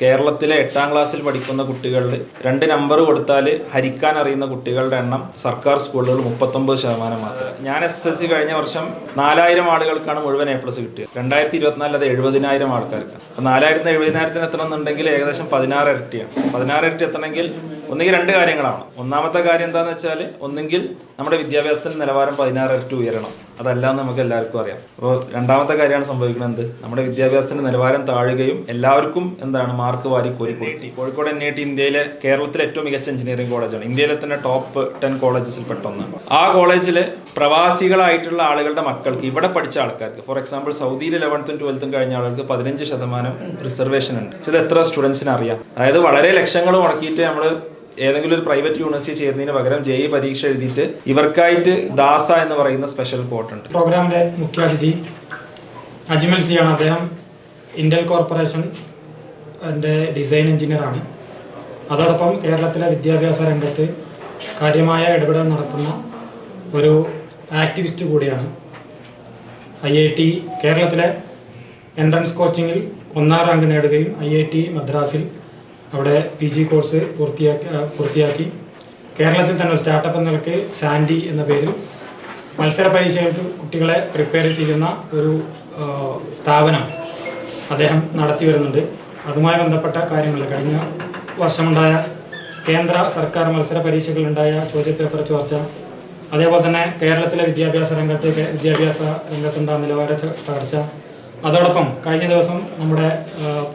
കേരളത്തിലെ എട്ടാം ക്ലാസ്സിൽ പഠിക്കുന്ന കുട്ടികളിൽ രണ്ട് നമ്പർ കൊടുത്താൽ ഹരിക്കാൻ അറിയുന്ന കുട്ടികളുടെ എണ്ണം സർക്കാർ സ്കൂളുകൾ മുപ്പത്തൊമ്പത് ശതമാനം മാത്രമേ ഞാൻ എസ് എസ് എൽ സി കഴിഞ്ഞ വർഷം നാലായിരം ആളുകൾക്കാണ് മുഴുവൻ എ പ്ലസ് കിട്ടിയത്. രണ്ടായിരത്തി ഇരുപത്തിനാലിൽ അത് എഴുപതിനായിരം ആൾക്കാർക്ക് അപ്പോൾ നാലായിരത്തിന് എഴുപതിനായിരത്തിന് എത്തണമെന്നുണ്ടെങ്കിൽ ഏകദേശം പതിനാറ് ഇരട്ടിയാണ്. പതിനാറ് ഇരട്ടി എത്തണമെങ്കിൽ ഒന്നുകിൽ രണ്ട് കാര്യങ്ങളാണ്. ഒന്നാമത്തെ കാര്യം എന്താണെന്ന് വെച്ചാൽ ഒന്നുകിൽ നമ്മുടെ വിദ്യാഭ്യാസത്തിന്റെ നിലവാരം പതിനാറ് ഇരട്ടി ഉയരണം. അതല്ല എന്ന് നമുക്ക് എല്ലാവർക്കും അറിയാം. അപ്പോൾ രണ്ടാമത്തെ കാര്യമാണ് സംഭവിക്കുന്നത്. എന്ത് നമ്മുടെ വിദ്യാഭ്യാസത്തിന്റെ നിലവാരം താഴുകയും എല്ലാവർക്കും എന്താണ് മാർക്ക് വാരി കൊടുത്തി കോഴിക്കോട് എൻ ഐ ടി ഇന്ത്യയിലെ കേരളത്തിലെ ഏറ്റവും മികച്ച എഞ്ചിനീയറിംഗ് കോളേജാണ്. ഇന്ത്യയിലെ തന്നെ ടോപ്പ് ടെൻ കോളേജസിൽ പെട്ടൊന്നാണ്. ആ കോളേജിലെ പ്രവാസികളായിട്ടുള്ള ആളുകളുടെ മക്കൾക്ക് ഇവിടെ പഠിച്ച ആൾക്കാർക്ക് ഫോർ എക്സാമ്പിൾ സൗദിയിൽ ലെവൻത്തും ട്വൽത്തും കഴിഞ്ഞ ആളുകൾക്ക് പതിനഞ്ച് ശതമാനം റിസർവേഷൻ ഉണ്ട്. ഇത് എത്ര സ്റ്റുഡൻസിന് അറിയാം? അതായത് വളരെ ലക്ഷങ്ങൾ മുടക്കിയിട്ട് നമ്മൾ ഏതെങ്കിലും ഒരു പ്രൈവറ്റ് യൂണിവേഴ്സിറ്റി ചേരുന്നതിന് പകരം ജെ പരീക്ഷ എഴുതിയിട്ട് ഇവർക്കായിട്ട് ദാസ എന്ന് പറയുന്ന സ്പെഷ്യൽ കോട്ട് ഉണ്ട്. പ്രോഗ്രാമിന്റെ മുഖ്യാതിഥി അജ്മൽ സി ആണ് അദ്ദേഹം ഇന്റൽ കോർപ്പറേഷൻ ഡിസൈൻ എഞ്ചിനീയറാണ് അതോടൊപ്പം കേരളത്തിലെ വിദ്യാഭ്യാസ രംഗത്ത് കാര്യമായ ഇടപെടൽ നടത്തുന്ന ഒരു ആക്ടിവിസ്റ്റ് കൂടിയാണ്. ഐ ഐ ടി കേരളത്തിലെ എൻട്രൻസ് കോച്ചിങ്ങിൽ ഒന്നാം റാങ്ക് നേടുകയും ഐ ഐ ടി മദ്രാസിൽ അവിടെ പി ജി കോഴ്സ് പൂർത്തിയാക്കി പൂർത്തിയാക്കി. കേരളത്തിൽ തന്നെ ഒരു സ്റ്റാർട്ടപ്പ് എന്ന നിലയ്ക്ക് സാൻഡി എന്ന പേരിൽ മത്സര പരീക്ഷകൾക്ക് കുട്ടികളെ പ്രിപ്പയർ ചെയ്യുന്ന ഒരു സ്ഥാപനം അദ്ദേഹം നടത്തി വരുന്നുണ്ട്. അതുമായി ബന്ധപ്പെട്ട കാര്യങ്ങൾ കഴിഞ്ഞ വർഷമുണ്ടായ കേന്ദ്ര സർക്കാർ മത്സര പരീക്ഷകളുണ്ടായ ചോദ്യ പേപ്പർ ചോർച്ച അതേപോലെ തന്നെ കേരളത്തിലെ വിദ്യാഭ്യാസ രംഗത്ത് വിദ്യാഭ്യാസ രംഗത്തുണ്ടായ നിലവാര തകർച്ച അതോടൊപ്പം കഴിഞ്ഞ ദിവസം നമ്മുടെ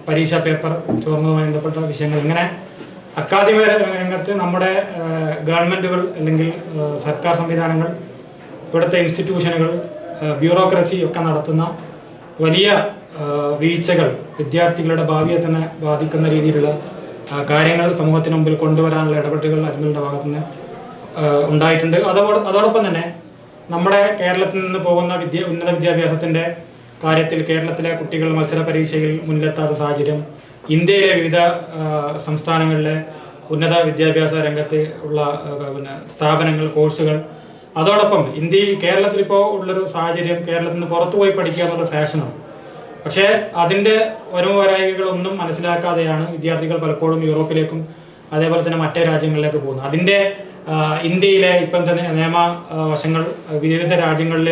പരീക്ഷാ പേപ്പർ ചോർന്നതുമായി ബന്ധപ്പെട്ട വിഷയങ്ങൾ ഇങ്ങനെ അക്കാദമിക രംഗത്ത് നമ്മുടെ ഗവൺമെന്റുകൾ അല്ലെങ്കിൽ സർക്കാർ സംവിധാനങ്ങൾ ഇവിടുത്തെ ഇൻസ്റ്റിറ്റ്യൂഷനുകൾ ബ്യൂറോക്രസി ഒക്കെ നടത്തുന്ന വലിയ വീഴ്ചകൾ വിദ്യാർത്ഥികളുടെ ഭാവിയെ തന്നെ ബാധിക്കുന്ന രീതിയിലുള്ള കാര്യങ്ങൾ സമൂഹത്തിന് മുമ്പിൽ കൊണ്ടുവരാനുള്ള ഇടപെടലുകൾ അജ്മലിന്റെ ഭാഗത്തുനിന്ന് നിന്ന് ഉണ്ടായിട്ടുണ്ട്. അതോടൊപ്പം തന്നെ നമ്മുടെ കേരളത്തിൽ നിന്ന് പോകുന്ന വിദ്യ ഉന്നത വിദ്യാഭ്യാസത്തിന്റെ കാര്യത്തിൽ കേരളത്തിലെ കുട്ടികൾ മത്സര പരീക്ഷയിൽ മുന്നിലെത്താത്ത സാഹചര്യം ഇന്ത്യയിലെ വിവിധ സംസ്ഥാനങ്ങളിലെ ഉന്നത വിദ്യാഭ്യാസ രംഗത്ത് ഉള്ള പിന്നെ സ്ഥാപനങ്ങൾ കോഴ്സുകൾ. അതോടൊപ്പം ഇന്ത്യയിൽ കേരളത്തിൽ ഇപ്പോൾ ഉള്ളൊരു സാഹചര്യം കേരളത്തിൽ നിന്ന് പുറത്തു പോയി പഠിക്കുക എന്നുള്ള ഫാഷനാണ്. പക്ഷേ അതിന്റെ വരവുവരായികളൊന്നും മനസ്സിലാക്കാതെയാണ് വിദ്യാർത്ഥികൾ പലപ്പോഴും യൂറോപ്പിലേക്കും അതേപോലെ തന്നെ മറ്റേ രാജ്യങ്ങളിലേക്ക് പോകുന്നത്. അതിന്റെ ഇന്ത്യയിലെ ഇപ്പം തന്നെ നിയമ വശങ്ങൾ വിവിധ രാജ്യങ്ങളിൽ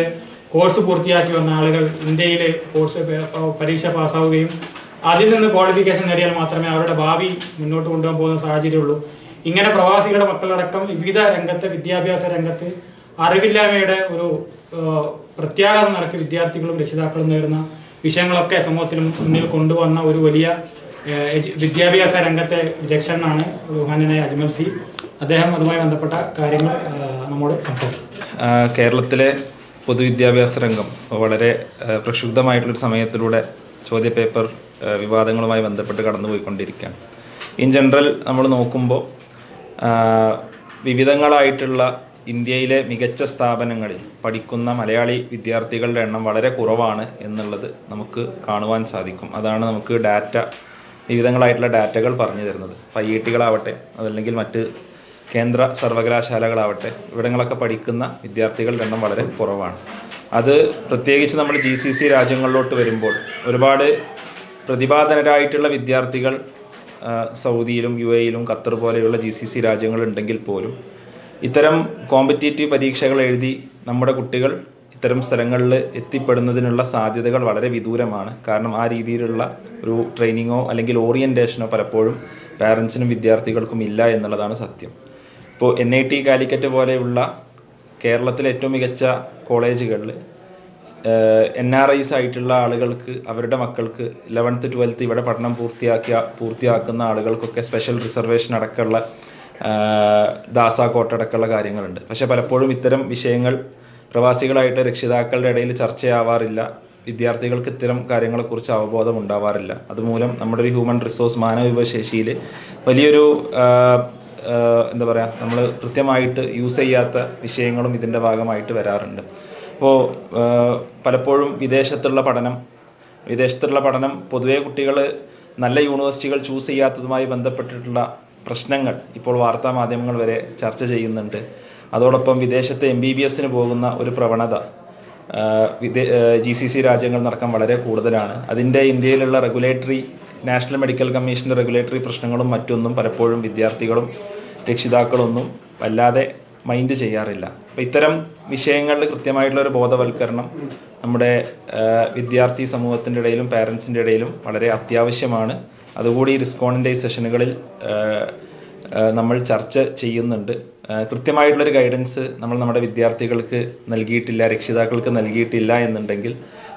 കോഴ്സ് പൂർത്തിയാക്കി വന്ന ആളുകൾ ഇന്ത്യയിൽ കോഴ്സ് പരീക്ഷ പാസ്സാവുകയും അതിൽ നിന്ന് ക്വാളിഫിക്കേഷൻ നേടിയാൽ മാത്രമേ അവരുടെ ഭാവി മുന്നോട്ട് കൊണ്ടുപോകാൻ പോകുന്ന സാഹചര്യമുള്ളൂ. ഇങ്ങനെ പ്രവാസികളുടെ മക്കളടക്കം വിവിധ രംഗത്ത് വിദ്യാഭ്യാസ രംഗത്ത് അറിവില്ലായ്മയുടെ ഒരു പ്രത്യാഘാതം നടക്കി വിദ്യാർത്ഥികളും രക്ഷിതാക്കളും നേരുന്ന വിഷയങ്ങളൊക്കെ സമൂഹത്തിന് മുന്നിൽ കൊണ്ടുവന്ന ഒരു വലിയ വിദ്യാഭ്യാസ രംഗത്തെ വിദഗ്ധനാണ് ബഹുമാനായ അജ്മൽ സി. അദ്ദേഹം അതുമായി ബന്ധപ്പെട്ട കാര്യങ്ങൾ നമ്മോട് സംസാരിക്കും. കേരളത്തിലെ പൊതുവിദ്യാഭ്യാസ രംഗം. വളരെ പ്രക്ഷുബ്ധമായിട്ടുള്ളൊരു സമയത്തിലൂടെ ചോദ്യപേപ്പർ വിവാദങ്ങളുമായി ബന്ധപ്പെട്ട് കടന്നുപോയിക്കൊണ്ടിരിക്കുകയാണ്. ഇൻ ജനറൽ നമ്മൾ നോക്കുമ്പോൾ വിവിധങ്ങളായിട്ടുള്ള ഇന്ത്യയിലെ മികച്ച സ്ഥാപനങ്ങളിൽ പഠിക്കുന്ന മലയാളി വിദ്യാർത്ഥികളുടെ എണ്ണം വളരെ കുറവാണ് എന്നുള്ളത് നമുക്ക് കാണുവാൻ സാധിക്കും. അതാണ് നമുക്ക് ഡാറ്റ വിവിധങ്ങളായിട്ടുള്ള ഡാറ്റകൾ പറഞ്ഞു തരുന്നത്. ഐ ഐ ടികളാവട്ടെ അതല്ലെങ്കിൽ മറ്റ് കേന്ദ്ര സർവകലാശാലകളാവട്ടെ ഇവിടങ്ങളൊക്കെ പഠിക്കുന്ന വിദ്യാർത്ഥികളുടെ എണ്ണം വളരെ കുറവാണ്. അത് പ്രത്യേകിച്ച് നമ്മൾ ജി സി സി രാജ്യങ്ങളിലോട്ട് വരുമ്പോൾ ഒരുപാട് പ്രതിപാദനരായിട്ടുള്ള വിദ്യാർത്ഥികൾ സൗദിയിലും യു എയിലും ഖത്തർ പോലെയുള്ള ജി സി സി രാജ്യങ്ങളുണ്ടെങ്കിൽ പോലും ഇത്തരം കോമ്പറ്റേറ്റീവ് പരീക്ഷകൾ എഴുതി നമ്മുടെ കുട്ടികൾ ഇത്തരം സ്ഥലങ്ങളിൽ എത്തിപ്പെടുന്നതിനുള്ള സാധ്യതകൾ വളരെ വിദൂരമാണ്. കാരണം ആ രീതിയിലുള്ള ഒരു ട്രെയിനിങ്ങോ അല്ലെങ്കിൽ ഓറിയന്റേഷനോ പലപ്പോഴും പാരൻസിനും വിദ്യാർത്ഥികൾക്കും ഇല്ല എന്നുള്ളതാണ് സത്യം. ഇപ്പോൾ എൻ ഐ ടി കാലിക്കറ്റ് പോലെയുള്ള കേരളത്തിലെ ഏറ്റവും മികച്ച കോളേജുകളിൽ എൻ ആർ ഐസ് ആയിട്ടുള്ള ആളുകൾക്ക് അവരുടെ മക്കൾക്ക് ഇലവൻത്ത് ട്വൽത്ത് ഇവിടെ പഠനം പൂർത്തിയാക്കിയ പൂർത്തിയാക്കുന്ന ആളുകൾക്കൊക്കെ സ്പെഷ്യൽ റിസർവേഷൻ അടക്കമുള്ള ദാസ കോട്ടടക്കമുള്ള കാര്യങ്ങളുണ്ട്. പക്ഷേ പലപ്പോഴും ഇത്തരം വിഷയങ്ങൾ പ്രവാസികളായിട്ട് രക്ഷിതാക്കളുടെ ഇടയിൽ ചർച്ചയാവാറില്ല. വിദ്യാർത്ഥികൾക്ക് ഇത്തരം കാര്യങ്ങളെക്കുറിച്ച് അവബോധം ഉണ്ടാവാറില്ല അതുമൂലം നമ്മുടെ ഒരു ഹ്യൂമൻ റിസോഴ്സ് മാനവ വിഭവശേഷിയിൽ വലിയൊരു എന്താ പറയുക നമ്മൾ കൃത്യമായിട്ട് യൂസ് ചെയ്യാത്ത വിഷയങ്ങളും ഇതിന്റെ ഭാഗമായിട്ട് വരാറുണ്ട്. അപ്പോൾ പലപ്പോഴും വിദേശത്തുള്ള പഠനം വിദേശത്തുള്ള പഠനം പൊതുവേ കുട്ടികൾ നല്ല യൂണിവേഴ്സിറ്റികൾ ചൂസ് ചെയ്യാത്തതുമായി ബന്ധപ്പെട്ടിട്ടുള്ള പ്രശ്നങ്ങൾ ഇപ്പോൾ വാർത്താ മാധ്യമങ്ങൾ വരെ ചർച്ച ചെയ്യുന്നുണ്ട്. അതോടൊപ്പം വിദേശത്തെ എം ബി ബി എസിന് പോകുന്ന ഒരു പ്രവണത വിദേ ജി സി സി രാജ്യങ്ങൾ നടക്കാൻ വളരെ കൂടുതലാണ്. അതിന്റെ ഇന്ത്യയിലുള്ള റെഗുലേറ്ററി നാഷണൽ മെഡിക്കൽ കമ്മീഷന്റെ റെഗുലേറ്ററി പ്രശ്നങ്ങളും മറ്റൊന്നും പലപ്പോഴും വിദ്യാർത്ഥികളും രക്ഷിതാക്കളൊന്നും വല്ലാതെ മൈൻഡ് ചെയ്യാറില്ല. അപ്പോൾ ഇത്തരം വിഷയങ്ങളിൽ കൃത്യമായിട്ടുള്ള ഒരു ബോധവൽക്കരണം നമ്മുടെ വിദ്യാർത്ഥി സമൂഹത്തിന്റെ ഇടയിലും പാരൻസിന്റെ ഇടയിലും വളരെ അത്യാവശ്യമാണ്. അതുകൂടി ഈ റിസ്കോണിന്റെ ഈ സെഷനുകളിൽ നമ്മൾ ചർച്ച ചെയ്യുന്നുണ്ട്. കൃത്യമായിട്ടുള്ളൊരു ഗൈഡൻസ് നമ്മൾ നമ്മുടെ വിദ്യാർത്ഥികൾക്ക് നൽകിയിട്ടില്ല രക്ഷിതാക്കൾക്ക് നൽകിയിട്ടില്ല എന്നുണ്ടെങ്കിൽ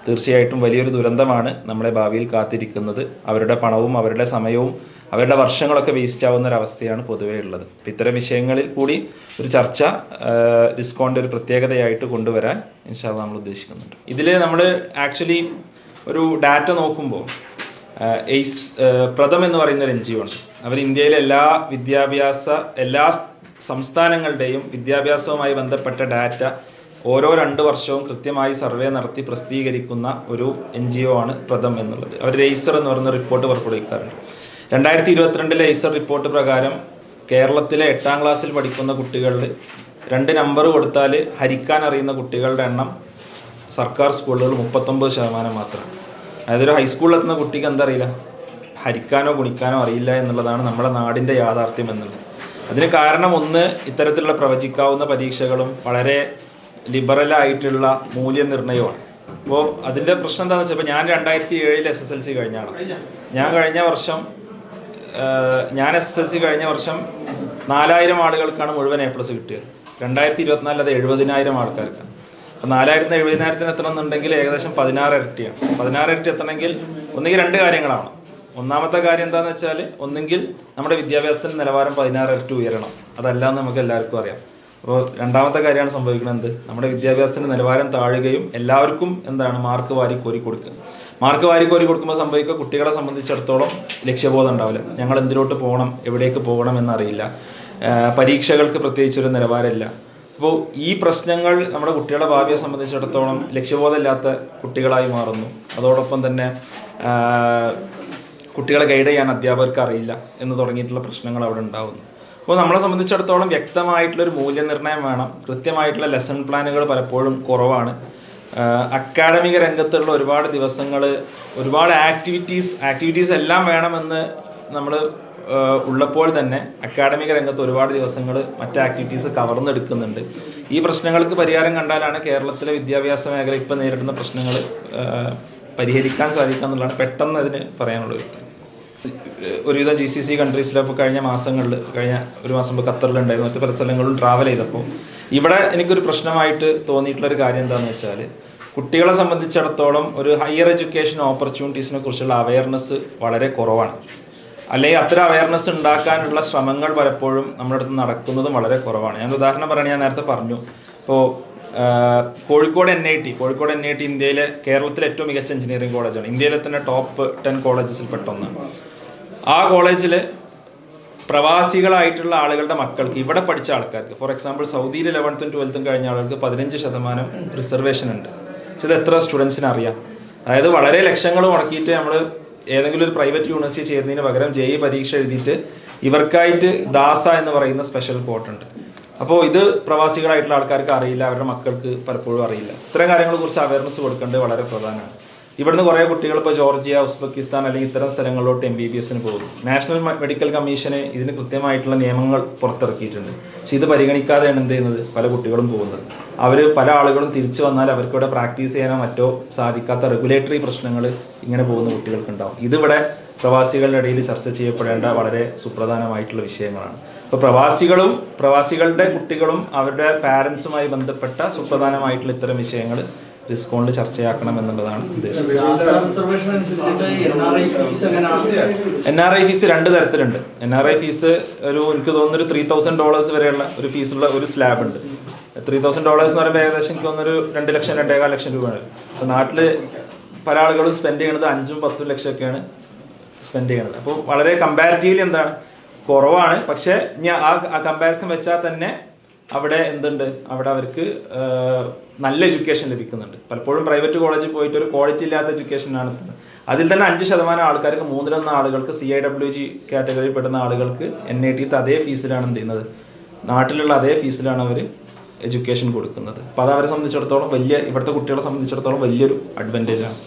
തീർച്ചയായിട്ടും വലിയൊരു ദുരന്തമാണ് നമ്മളെ ഭാവിയിൽ കാത്തിരിക്കുന്നത്. അവരുടെ പണവും അവരുടെ സമയവും അവരുടെ വർഷങ്ങളൊക്കെ വേസ്റ്റ് ആവുന്ന ഒരു അവസ്ഥയാണ് പൊതുവേ ഉള്ളത്. അപ്പം ഇത്തരം വിഷയങ്ങളിൽ കൂടി ഒരു ചർച്ച ഡിസ്കൗണ്ട് ഒരു പ്രത്യേകതയായിട്ട് കൊണ്ടുവരാൻ ഇൻഷാല്ല നമ്മൾ ഉദ്ദേശിക്കുന്നുണ്ട്. ഇതിൽ നമ്മൾ ആക്ച്വലി ഒരു ഡാറ്റ നോക്കുമ്പോൾ എയ്സ് പ്രഥം എന്ന് പറയുന്ന ഒരു എൻ ജി ഒ ഉണ്ട്. അവർ ഇന്ത്യയിലെ എല്ലാ വിദ്യാഭ്യാസ എല്ലാ സംസ്ഥാനങ്ങളുടെയും വിദ്യാഭ്യാസവുമായി ബന്ധപ്പെട്ട ഡാറ്റ ഓരോ രണ്ട് വർഷവും കൃത്യമായി സർവേ നടത്തി പ്രസിദ്ധീകരിക്കുന്ന ഒരു എൻ ജി ഒ ആണ് പ്രഥം എന്നുള്ളത്. അവർ ലേസർ എന്ന് പറയുന്ന റിപ്പോർട്ട് പുറപ്പെടുവിക്കാറുണ്ട്. രണ്ടായിരത്തി ഇരുപത്തിരണ്ടിലെ ലേസർ റിപ്പോർട്ട് പ്രകാരം കേരളത്തിലെ എട്ടാം ക്ലാസ്സിൽ പഠിക്കുന്ന കുട്ടികളിൽ രണ്ട് നമ്പർ കൊടുത്താൽ ഹരിക്കാൻ അറിയുന്ന കുട്ടികളുടെ എണ്ണം സർക്കാർ സ്കൂളുകൾ മുപ്പത്തൊമ്പത് ശതമാനം മാത്രമാണ്. അതായത് ഒരു ഹൈസ്കൂളിൽ എത്തുന്ന കുട്ടിക്ക് എന്തറിയില്ല ഹരിക്കാനോ ഗുണിക്കാനോ അറിയില്ല എന്നുള്ളതാണ് നമ്മുടെ നാടിന്റെ യാഥാർത്ഥ്യം എന്നുള്ളത്. അതിന് കാരണം ഒന്ന് ഇത്തരത്തിലുള്ള പ്രവചിക്കാവുന്ന പരീക്ഷകളും വളരെ ലിബറലായിട്ടുള്ള മൂല്യനിർണയമാണ്. അപ്പോൾ അതിന്റെ പ്രശ്നം എന്താണെന്ന് വെച്ചാൽ ഇപ്പോൾ ഞാൻ രണ്ടായിരത്തി ഏഴിൽ എസ് എസ് എൽ സി കഴിഞ്ഞാണ്. ഞാൻ കഴിഞ്ഞ വർഷം ഞാൻ എസ് എസ് എൽ സി കഴിഞ്ഞ വർഷം നാലായിരം ആളുകൾക്കാണ് മുഴുവൻ എ പ്ലസ് കിട്ടിയത്. രണ്ടായിരത്തി ഇരുപത്തിനാലിൽ അത് എഴുപതിനായിരം ആൾക്കാർക്കാണ്. അപ്പോൾ നാലായിരത്തിന് എഴുപതിനായിരത്തിന് എത്തണമെന്നുണ്ടെങ്കിൽ ഏകദേശം പതിനാറ് ഇരട്ടിയാണ്. പതിനാറ് ഇരട്ടി എത്തണമെങ്കിൽ ഒന്നുകിൽ രണ്ട് കാര്യങ്ങളാണ്. ഒന്നാമത്തെ കാര്യം എന്താണെന്ന് വെച്ചാൽ ഒന്നുകിൽ നമ്മുടെ വിദ്യാഭ്യാസത്തിന്റെ നിലവാരം പതിനാറ് ഇരട്ടി ഉയരണം. അതല്ല നമുക്ക് എല്ലാവർക്കും അറിയാം. അപ്പോൾ രണ്ടാമത്തെ കാര്യമാണ് സംഭവിക്കുന്നത് എന്ത്? നമ്മുടെ വിദ്യാഭ്യാസത്തിന്റെ നിലവാരം താഴുകയും എല്ലാവർക്കും എന്താണ് മാർക്ക് വാരി കോരി കൊടുക്കുക. മാർക്ക് വാരി കോരി കൊടുക്കുമ്പോൾ സംഭവിക്കുക കുട്ടികളെ സംബന്ധിച്ചിടത്തോളം ലക്ഷ്യബോധം ഉണ്ടാവില്ല. ഞങ്ങൾ എന്തിലോട്ട് പോകണം എവിടേക്ക് പോകണം എന്നറിയില്ല. പരീക്ഷകൾക്ക് പ്രത്യേകിച്ചൊരു നിലവാരമില്ല. അപ്പോൾ ഈ പ്രശ്നങ്ങൾ നമ്മുടെ കുട്ടികളുടെ ഭാവിയെ സംബന്ധിച്ചിടത്തോളം ലക്ഷ്യബോധമില്ലാത്ത കുട്ടികളായി മാറുന്നു. അതോടൊപ്പം തന്നെ കുട്ടികളെ ഗൈഡ് ചെയ്യാൻ അധ്യാപകർക്ക് അറിയില്ല എന്ന് തുടങ്ങിയിട്ടുള്ള പ്രശ്നങ്ങൾ അവിടെ ഉണ്ടാകുന്നു അപ്പോൾ നമ്മളെ സംബന്ധിച്ചിടത്തോളം വ്യക്തമായിട്ടുള്ളൊരു മൂല്യനിർണയം വേണം. കൃത്യമായിട്ടുള്ള ലെസൺ പ്ലാനുകൾ പലപ്പോഴും കുറവാണ്. അക്കാഡമിക രംഗത്തുള്ള ഒരുപാട് ദിവസങ്ങൾ ഒരുപാട് ആക്ടിവിറ്റീസ് ആക്ടിവിറ്റീസ് എല്ലാം വേണമെന്ന് നമ്മൾ ഉള്ളപ്പോൾ തന്നെ അക്കാഡമിക രംഗത്ത് ഒരുപാട് ദിവസങ്ങൾ മറ്റ് ആക്ടിവിറ്റീസ് കവർന്നെടുക്കുന്നുണ്ട്. ഈ പ്രശ്നങ്ങൾക്ക് പരിഹാരം കണ്ടാലാണ് കേരളത്തിലെ വിദ്യാഭ്യാസ മേഖല ഇപ്പം നേരിടുന്ന പ്രശ്നങ്ങൾ പരിഹരിക്കാൻ സാധിക്കുക എന്നുള്ളതാണ് പെട്ടെന്ന് അതിന് പറയാനുള്ളത് ഒരുവിധം ജി സി സി കൺട്രീസിലപ്പോൾ കഴിഞ്ഞ മാസങ്ങളിൽ കഴിഞ്ഞ ഒരു മാസം മുമ്പ് ഖത്തറിലുണ്ടായിരുന്നു. മറ്റു പല സ്ഥലങ്ങളിലും ട്രാവൽ ചെയ്തപ്പോൾ ഇവിടെ എനിക്കൊരു പ്രശ്നമായിട്ട് തോന്നിയിട്ടുള്ളൊരു കാര്യം എന്താണെന്ന് വെച്ചാൽ കുട്ടികളെ സംബന്ധിച്ചിടത്തോളം ഒരു ഹയർ എഡ്യൂക്കേഷൻ ഓപ്പർച്യൂണിറ്റീസിനെ കുറിച്ചുള്ള അവയർനെസ് വളരെ കുറവാണ്. അല്ലെങ്കിൽ അത്തരം അവയർനെസ് ഉണ്ടാക്കാനുള്ള ശ്രമങ്ങൾ പലപ്പോഴും നമ്മുടെ അടുത്ത് നടക്കുന്നതും വളരെ കുറവാണ്. ഞാൻ ഉദാഹരണം പറയണ ഞാൻ നേരത്തെ പറഞ്ഞു. ഇപ്പോൾ Kozhikode N I T Kozhikode N I T ഇന്ത്യയിലെ കേരളത്തിലെ ഏറ്റവും മികച്ച എഞ്ചിനീയറിംഗ് കോളേജാണ് ഇന്ത്യയിലെ തന്നെ ടോപ്പ് ടെൻ കോളേജസിൽ പെട്ട ഒന്നാണ് ആ കോളേജിൽ പ്രവാസികളായിട്ടുള്ള ആളുകളുടെ മക്കൾക്ക് ഇവിടെ പഠിച്ച ആൾക്കാർക്ക് ഫോർ എക്സാമ്പിൾ സൗദിയിൽ ലെവൻത്തും ട്വൽത്തും കഴിഞ്ഞ ആളുകൾക്ക് പതിനഞ്ച് ശതമാനം റിസർവേഷൻ ഉണ്ട്. പക്ഷെ ഇത് എത്ര സ്റ്റുഡൻസിന് അറിയാം? അതായത് വളരെ ലക്ഷങ്ങൾ മുടക്കിയിട്ട് നമ്മൾ ഏതെങ്കിലും ഒരു പ്രൈവറ്റ് യൂണിവേഴ്സിറ്റി ചേരുന്നതിന് പകരം ജെ ഇ പരീക്ഷ എഴുതിയിട്ട് ഇവർക്കായിട്ട് ദാസ എന്ന് പറയുന്ന സ്പെഷ്യൽ കോട്ട് ഉണ്ട്. അപ്പോൾ ഇത് പ്രവാസികളായിട്ടുള്ള ആൾക്കാർക്ക് അറിയില്ല അവരുടെ മക്കൾക്ക് പലപ്പോഴും അറിയില്ല. ഇത്തരം കാര്യങ്ങളെക്കുറിച്ച് അവയർനെസ് കൊടുക്കേണ്ടത് വളരെ പ്രധാനമാണ്. ഇവിടുന്ന് കുറേ കുട്ടികൾ ഇപ്പോൾ ജോർജിയ ഉസ്ബെക്കിസ്ഥാൻ അല്ലെങ്കിൽ ഇത്തരം സ്ഥലങ്ങളിലോട്ട് എം ബി ബി എസിന് പോകുന്നു. നാഷണൽ മെഡിക്കൽ കമ്മീഷന് ഇതിന് കൃത്യമായിട്ടുള്ള നിയമങ്ങൾ പുറത്തിറക്കിയിട്ടുണ്ട്. പക്ഷെ ഇത് പരിഗണിക്കാതെയാണ് എന്ത് ചെയ്യുന്നത്? പല കുട്ടികളും പോകുന്നത്. അവർ പല ആളുകളും തിരിച്ചു വന്നാൽ അവർക്കിവിടെ പ്രാക്ടീസ് ചെയ്യാനോ മറ്റോ സാധിക്കാത്ത റെഗുലേറ്ററി പ്രശ്നങ്ങൾ ഇങ്ങനെ പോകുന്ന കുട്ടികൾക്കുണ്ടാവും ഇതിവിടെ പ്രവാസികളുടെ ഇടയിൽ ചർച്ച ചെയ്യപ്പെടേണ്ട വളരെ സുപ്രധാനമായിട്ടുള്ള വിഷയങ്ങളാണ്. ഇപ്പോൾ പ്രവാസികളും പ്രവാസികളുടെ കുട്ടികളും അവരുടെ പാരൻസുമായി ബന്ധപ്പെട്ട സുപ്രധാനമായിട്ടുള്ള ഇത്തരം വിഷയങ്ങൾ ഡിസ്കൗണ്ട് ചർച്ചയാക്കണം എന്നുള്ളതാണ് ഉദ്ദേശം. എൻ ആർ ഐ ഫീസ് രണ്ട് തരത്തിലുണ്ട്. എൻ ആർ ഐ ഫീസ് ഒരു എനിക്ക് തോന്നുന്നു ഒരു ത്രീ തൗസൻഡ് ഡോളേഴ്സ് വരെയുള്ള ഒരു ഫീസുള്ള ഒരു സ്ലാബ് ഉണ്ട്. ത്രീ തൗസൻഡ് ഡോളേഴ്സ് എന്ന് പറയുമ്പോൾ ഏകദേശം എനിക്ക് തോന്നുന്നൊരു രണ്ട് ലക്ഷം രണ്ടേകാൽ ലക്ഷം രൂപയാണ്. അപ്പോൾ നാട്ടിൽ പല ആളുകളും സ്പെൻഡ് ചെയ്യണത് അഞ്ചും പത്തും ലക്ഷമൊക്കെയാണ് സ്പെൻഡ് ചെയ്യണത്. അപ്പോൾ വളരെ കമ്പാരിറ്റീവ്ലി എന്താണ്? കുറവാണ്. പക്ഷേ ഞാൻ ആ കമ്പാരിസൺ വെച്ചാൽ തന്നെ അവിടെ എന്തുണ്ട്? അവിടെ അവർക്ക് നല്ല എഡ്യൂക്കേഷൻ ലഭിക്കുന്നുണ്ട്. പലപ്പോഴും പ്രൈവറ്റ് കോളേജിൽ പോയിട്ട് ഒരു ക്വാളിറ്റി ഇല്ലാത്ത എഡ്യൂക്കേഷനാണ് അതിൽ തന്നെ അഞ്ച് ശതമാനം ആൾക്കാർക്ക് മൂന്നിലൊന്ന് ആളുകൾക്ക് സി ഐ ഡബ്ല്യു ജി കാറ്റഗറിയിൽ പെടുന്ന ആളുകൾക്ക് എൻ ഐ ടിത്തെ അതേ ഫീസിലാണ് എന്ത് ചെയ്യുന്നത്? നാട്ടിലുള്ള അതേ ഫീസിലാണ് അവർ എഡ്യൂക്കേഷൻ കൊടുക്കുന്നത്. അപ്പോൾ അത് അവരെ സംബന്ധിച്ചിടത്തോളം വലിയ ഇവിടുത്തെ കുട്ടികളെ സംബന്ധിച്ചിടത്തോളം വലിയൊരു അഡ്വാന്റേജ് ആണ്.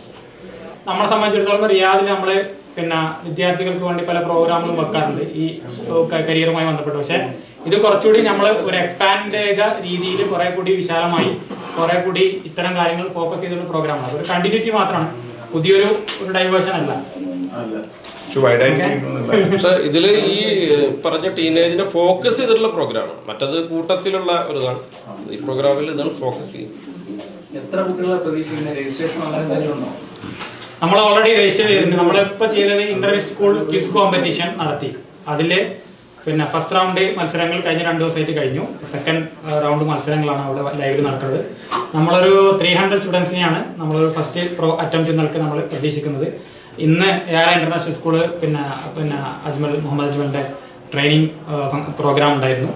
നമ്മളെ സംബന്ധിച്ചിടത്തോളം റിയാദിൽ നമ്മൾ പിന്നെ വിദ്യാർത്ഥികൾക്ക് വേണ്ടി പല പ്രോഗ്രാമുകളും വെക്കാറുണ്ട്. ഈ കരിയറുമായി ബന്ധപ്പെട്ട്. പക്ഷെ ഇത് കുറച്ചുകൂടി നമ്മൾ ഒരു എക്സ്പാൻഡ് ചെയ്ത രീതിയിൽ കുറെ കൂടി വിശാലമായി കുറെ കൂടി ഇത്തരം കാര്യങ്ങൾ ഫോക്കസ് ചെയ്തൊരു പ്രോഗ്രാമാണ് ഒരു കണ്ടിന്യൂറ്റി മാത്രമാണ്. പുതിയൊരു ഒരു ഡൈവേർഷൻ അല്ല. ഇതിൽ ഈ പറഞ്ഞ ടീനേജിനെ ഫോക്കസ് ചെയ്തിട്ടുള്ള പ്രോഗ്രാമാണ് മറ്റത് കൂട്ടത്തിലുള്ള ഒരു ഇതാണ് ഈ പ്രോഗ്രാമിൽ ഇതാണ് ഫോക്കസ് ചെയ്യുന്നത്. എത്ര കുട്ടികളെ പ്രതീക്ഷിക്കുന്ന രജിസ്ട്രേഷൻ ഉണ്ടോ? നമ്മൾ ഓൾറെഡി രജിസ്റ്റർ ചെയ്തിട്ടുണ്ട്. നമ്മളിപ്പോ ചെയ്തത് ഇന്റർ സ്കൂൾ ക്വിസ് കോമ്പറ്റീഷൻ നടത്തി. അതിൽ പിന്നെ ഫസ്റ്റ് റൗണ്ട് മത്സരങ്ങൾ കഴിഞ്ഞ രണ്ട് ദിവസമായിട്ട് കഴിഞ്ഞു. സെക്കൻഡ് റൗണ്ട് മത്സരങ്ങളാണ് അവിടെ ലൈവിൽ നടക്കുന്നത്. നമ്മളൊരു ത്രീ ഹൺഡ്രഡ് സ്റ്റുഡൻസിനെയാണ് നമ്മളൊരു ഫസ്റ്റ് പ്രോ അറ്റംപ്റ്റ് നിൽക്ക് നമ്മൾ പ്രതീക്ഷിക്കുന്നത്. ഇന്ന് ഏറെ ഇന്റർനാഷണൽ സ്കൂൾ പിന്നെ പിന്നെ അജ്മൽ മുഹമ്മദ് അജ്മലിന്റെ ട്രെയിനിങ് പ്രോഗ്രാം ഉണ്ടായിരുന്നു.